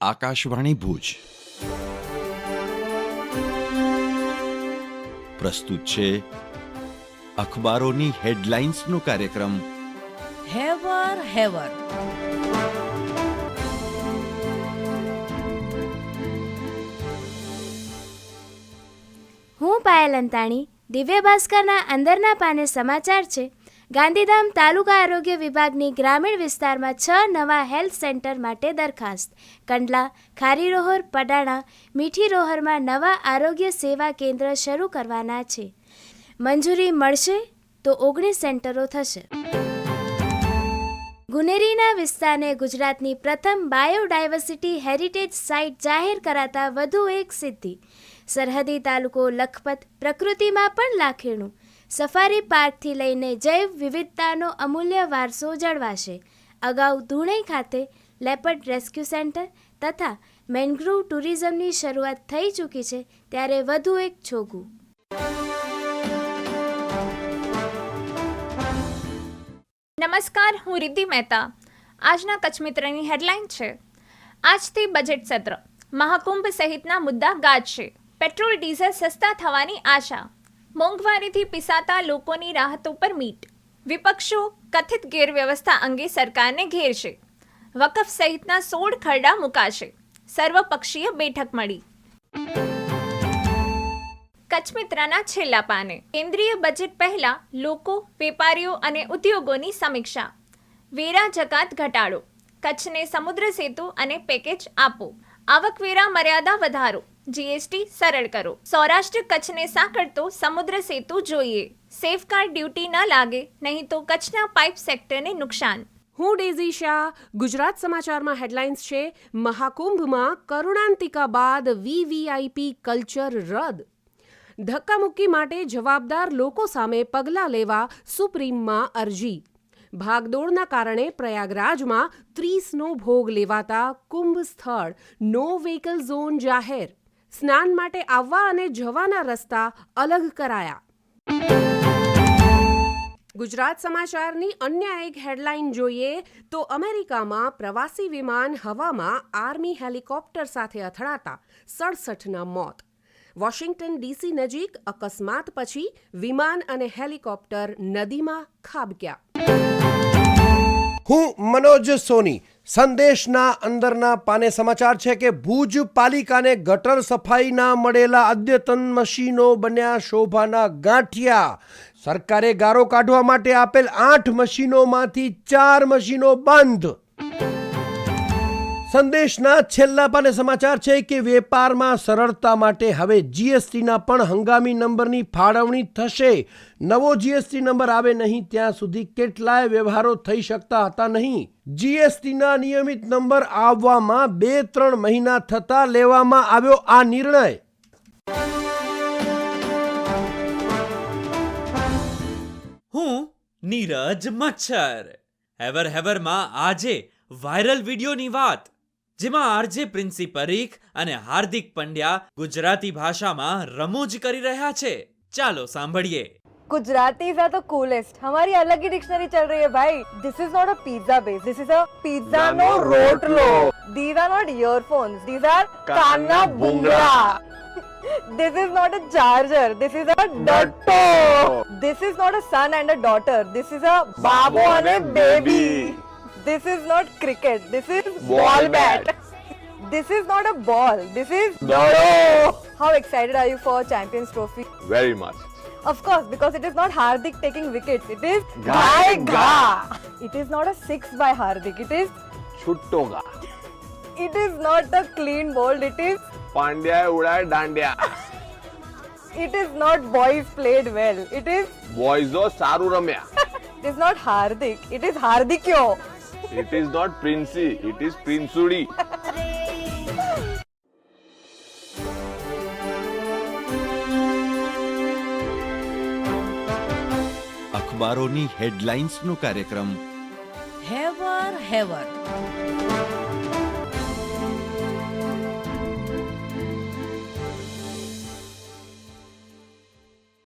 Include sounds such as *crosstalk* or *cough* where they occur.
આકાશવાણી ભુજ. પ્રસ્તુત છે અખબારોની હેડલાઇન્સનો કાર્યક્રમ. હેવર હેવર. હું પાયલ અંતાણી દિવ્ય ભાસ્કરના અંદરના પાને સમાચાર છે. ગાંધીધામ તાલુકા આરોગ્ય વિભાગની ગ્રામીણ વિસ્તારમાં છ નવા હેલ્થ સેન્ટર માટે દરખાસ્ત. કંડલા ખારી રોહર પડાણા મીઠી રોહરમાં નવા આરોગ્ય સેવા કેન્દ્ર શરૂ કરવાના છે. મંજૂરી મળશે તો ઓગણીસ સેન્ટરો થશે. ગુનેરીના વિસ્તારને ગુજરાતની પ્રથમ બાયોડાયવર્સિટી હેરિટેજ સાઇટ જાહેર કરાતા વધુ એક સિદ્ધિ. સરહદી તાલુકો લખપત પ્રકૃતિમાં પણ લાખેણું. સફારી પાર્કથી લઈને જૈવ વિવિધતાનો અમૂલ્ય વારસો જળવાશે. અગાઉ ધૂણઈ ખાતે લેપર્ડ રેસ્ક્યુ સેન્ટર તથા મેન્ગ્રુવ ટુરિઝમની શરૂઆત થઈ ચૂકી છે, ત્યારે વધુ એક છોગું. નમસ્કાર, હું રિદ્ધિ મહેતા. આજના કચ્છ મિત્રની હેડલાઇન છે. આજથી બજેટ સત્ર. મહાકુંભ સહિતના મુદ્દા ગાજશે. પેટ્રોલ, ડીઝલ સસ્તા થવાની આશા. મોંઘવારીથી પીસાતા લોકોની રાહતો પર મીટ. વિપક્ષો કથિત ગેરવ્યવસ્થા અંગે સરકારને ઘેરશે વકફ સહિતના સોળ ખરડા મુકાશે. સર્વપક્ષીય બેઠક મળી. કચ્છ મિત્રના છેલ્લા પાને. કેન્દ્રીય બજેટ પહેલા લોકો, વેપારીઓ અને ઉદ્યોગોની સમીક્ષા. વેરા જકાત ઘટાડો. કચ્છને સમુદ્ર સેતુ અને પેકેજ આપો. આવકવેરા મર્યાદા વધારો. જીએસટી સરળ કરો. સૌરાષ્ટ્ર કચ્છને સાંકળતો સમુદ્ર સેતુ જોઈએ. સેફગાર્ડ ડ્યુટી ન લાગે, નહીં તો કચ્છના પાઇપ સેક્ટરને નુકસાન. હું ડેઝી શાહ, ગુજરાત સમાચારમાં હેડલાઇન્સ છે. મહાકુંભમાં કરુણાંતિકા બાદ વીવીઆઈપી કલ્ચર રદ. ધક્કામુક્કી માટે જવાબદાર લોકો સામે પગલાં લેવા સુપ્રીમમાં અરજી. ભાગદોડના કારણે પ્રયાગરાજમાં ત્રીસનો ભોગ લેવાતા કુંભ સ્થળ. નો વ્હીકલ ઝોન જાહેર. સ્નાન માટે આવવા અને જવાના રસ્તા અલગ કરાયા. ગુજરાત સમાચારની અન્ય એક હેડલાઇન જોઈએ તો અમેરિકામાં પ્રવાસી વિમાન હવામાં આર્મી હેલિકોપ્ટર સાથે અથડાતા સડસઠના મોત. વોશિંગ્ટન ડીસી નજીક અકસ્માત પછી વિમાન અને હેલિકોપ્ટર નદીમાં ખાબક્યા. હું મનોજ સોની સંદેશના અંદરના પાને સમાચાર છે કે ભુજ પાલિકાને ગટર સફાઈના મળેલા અદ્યતન મશીનો બન્યા શોભાના ગાંઠિયા. સરકારે ગારો કાઢવા માટે આપેલ આઠ મશીનોમાંથી ચાર મશીનો બંધ. સંદેશના છેલ્લા પાને સમાચાર છે કે વેપારમાં સરળતા માટે હવે જીએસટીના પણ હંગામી નંબરની ફાળવણી થશે. નવો જીએસટી નંબર આવે નહીં ત્યાં સુધી કેટલાય વ્યવહારો થઈ શકતા હતા નહીં. જીએસટીના નિયમિત નંબર આવવામાં બે ત્રણ મહિના થતા લેવામાં આવ્યો આ નિર્ણય. હું નીરજ મચ્છર. હેવર હેવરમાં આજે વાયરલ વિડીયોની વાત જેમાં આરજે પ્રિન્સી પરીખ અને હાર્દિક પંડ્યા ગુજરાતી ભાષામાં રમૂજ કરી રહ્યા છે ચાલો સાંભળીએ Gujaratis are the coolest. हमारी अलग ही डिक्शनरी चल रही है भाई. This is not a pizza base. This is a pizza no rotlo. These are not earphones. These are kanna bungra. This is not a charger. This is a datto. This is not a son and a daughter. This is a babu and a baby. This is not cricket. This is ball, ball bat. bat. This is not a ball. This is no. no. How excited are you for Champions Trophy? Very much. Of course, because it is not Hardik taking wickets. It is Gai Ga. It is not a six by Hardik. It is Chuttoga. It is not a clean ball. It is Pandya Udai Dandya. It is not boys played well. It is Boys or Saru Ramya. *laughs* it is not Hardik. It is Hardikyo. It is not Princy it is પ્રિન્સુડી અખબારોની હેડલાઇન્સનો કાર્યક્રમ. હેવર હેવર